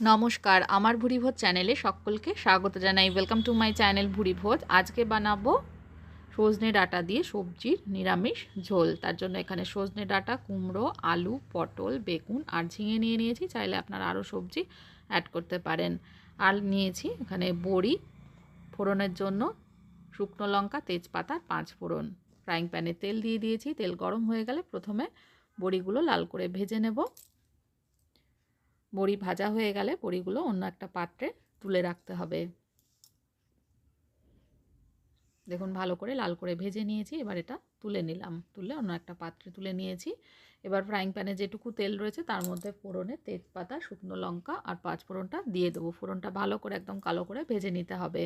নমস্কার, আমার ভুরি ভোজ চ্যানেলে সকলকে স্বাগত জানাই। ওয়েলকাম টু মাই চ্যানেল ভুরি ভোজ আজকে বানাবো সজনে ডাটা দিয়ে সবজির নিরামিষ ঝোল। তার জন্য এখানে সজনে ডাটা, কুমড়ো, আলু, পটল, বেগুন আর ঝিঙে নিয়ে নিয়েছি। চাইলে আপনারা আরও সবজি অ্যাড করতে পারেন। আর নিয়েছি এখানে বড়ি ফোড়নের জন্য শুকনো লঙ্কা, তেজপাতা পাঁচ ফোড়ন। ফ্রাইং প্যানে তেল দিয়ে দিয়েছি। তেল গরম হয়ে গেলে প্রথমে বড়িগুলো লাল করে ভেজে নেব। বড়ি ভাজা হয়ে গেলে বড়িগুলো অন্য একটা পাত্রে তুলে রাখতে হবে। দেখুন, ভালো করে লাল করে ভেজে নিয়েছি, এবার এটা তুলে নিলাম। তুলে অন্য একটা পাত্রে তুলে নিয়েছি। এবার ফ্রাইং প্যানে যেটুকু তেল রয়েছে, তার মধ্যে ফোড়নে তেজপাতা, শুকনো লঙ্কা আর পাঁচ ফোড়নটা দিয়ে দেবো। ফোড়নটা ভালো করে একদম কালো করে ভেজে নিতে হবে।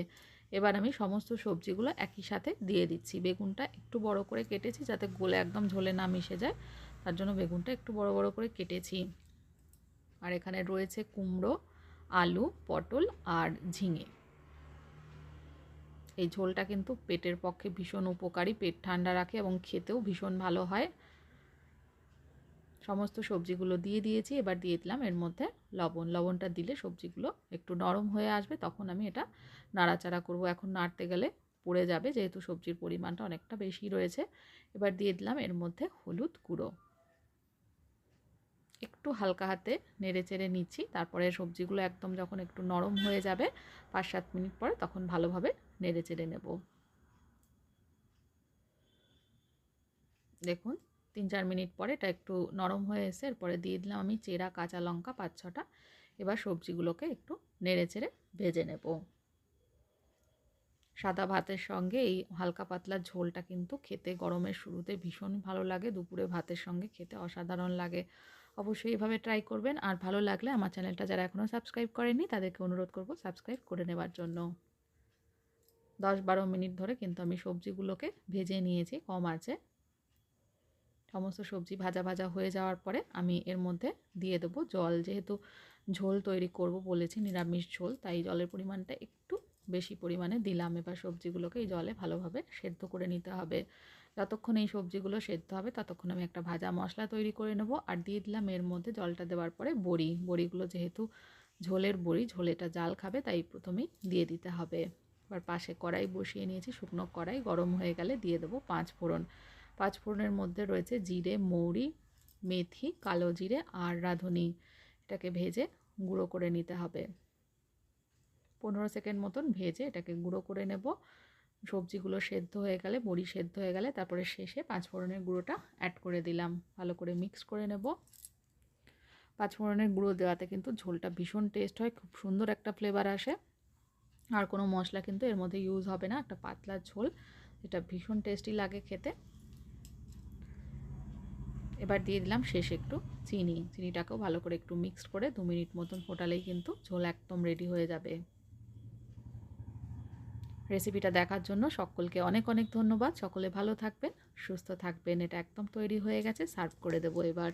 এবার আমি সমস্ত সবজিগুলো একই সাথে দিয়ে দিচ্ছি। বেগুনটা একটু বড় করে কেটেছি যাতে গোলে একদম ঝোলে না মিশে যায়, তার জন্য বেগুনটা একটু বড় বড় করে কেটেছি। আর এখানে রয়েছে কুমড়ো, আলু, পটল আর ঝিঙে। এই ঝোলটা কিন্তু পেটের পক্ষে ভীষণ উপকারী, পেট ঠান্ডা রাখে এবং খেতেও ভীষণ ভালো হয়। সমস্ত সবজিগুলো দিয়ে দিয়েছি, এবার দিয়ে দিলাম এর মধ্যে লবণ। লবণটা দিলে সবজিগুলো একটু নরম হয়ে আসবে, তখন আমি এটা নাড়াচাড়া করব। এখন নাড়তে গেলে পড়ে যাবে, যেহেতু সবজির পরিমাণটা অনেকটা বেশি রয়েছে। এবার দিয়ে দিলাম এর মধ্যে হলুদ গুঁড়ো। একটু হালকা হাতে নেড়ে চেড়ে নিচ্ছি। তারপরে সবজিগুলো একদম যখন একটু নরম হয়ে যাবে পাঁচ সাত মিনিট পরে তখন ভালোভাবে নেড়ে চেড়ে নেব। দেখুন তিন চার মিনিট পরে এটা একটু নরম হয়ে এসে এরপরে দিয়ে দিলাম আমি চেরা, কাঁচা লঙ্কা পাঁচ ছটা এবার সবজিগুলোকে একটু নেড়ে চেড়ে ভেজে নেব। সাদা ভাতের সঙ্গে এই হালকা পাতলা ঝোলটা কিন্তু খেতে গরমের শুরুতে ভীষণ ভালো লাগে, দুপুরে ভাতের সঙ্গে খেতে অসাধারণ লাগে। অবশ্যই এভাবে ট্রাই করবেন। আর ভালো লাগলে আমার চ্যানেলটা যারা এখনও সাবস্ক্রাইব করেনি তাদেরকে অনুরোধ করব সাবস্ক্রাইব করে নেবার জন্য। দশ বারো মিনিট ধরে কিন্তু আমি সবজিগুলোকে ভেজে নিয়েছি, কম আছে। সমস্ত সবজি ভাজা ভাজা হয়ে যাওয়ার পরে আমি এর মধ্যে দিয়ে দেবো জল। যেহেতু ঝোল তৈরি করব বলেছি, নিরামিষ ঝোল, তাই জলের পরিমাণটা একটু বেশি পরিমাণে দিলাম। এবার সবজিগুলোকে এই জলে ভালোভাবে সেদ্ধ করে নিতে হবে। যতক্ষণ এই সবজিগুলো সেদ্ধ হবে, ততক্ষণ আমি একটা ভাজা মশলা তৈরি করে নেব। আর দিয়ে দিলাম এর মধ্যে জলটা দেওয়ার পরে বড়ি। বড়িগুলো যেহেতু ঝোলের বড়ি, ঝোলেটা জাল খাবে, তাই প্রথমেই দিয়ে দিতে হবে। এবার পাশে কড়াই বসিয়ে নিয়েছি, শুকনো কড়াই গরম হয়ে গেলে দিয়ে দেবো পাঁচ ফোড়ন। পাঁচ ফোড়নের মধ্যে রয়েছে জিরে, মৌরি, মেথি, কালো জিরে আর রাঁধুনি। এটাকে ভেজে গুঁড়ো করে নিতে হবে। পনেরো সেকেন্ড মতন ভেজে এটাকে গুঁড়ো করে নেব। সবজিগুলো সেদ্ধ হয়ে গেলে, বড়ি সেদ্ধ হয়ে গেলে, তারপরে শেষে পাঁচ ফোড়নের গুঁড়োটা অ্যাড করে দিলাম। ভালো করে মিক্স করে নেব। পাঁচ ফোড়নের গুঁড়ো দেওয়াতে কিন্তু ঝোলটা ভীষণ টেস্ট হয়, খুব সুন্দর একটা ফ্লেভার আসে। আর কোনো মশলা কিন্তু এর মধ্যে ইউজ হবে না, একটা পাতলা ঝোল যেটা ভীষণ টেস্টি লাগে খেতে। এবার দিয়ে দিলাম শেষ একটু চিনি। চিনিটাকেও ভালো করে একটু মিক্সড করে দু মিনিট মতন ফোটালেই কিন্তু ঝোল একদম রেডি হয়ে যাবে। রেসিপিটা দেখার জন্য সকলকে অনেক অনেক ধন্যবাদ। সকলে ভালো থাকবেন, সুস্থ থাকবেন। এটা একদম তৈরি হয়ে গেছে, সার্ভ করে দেবো এবার।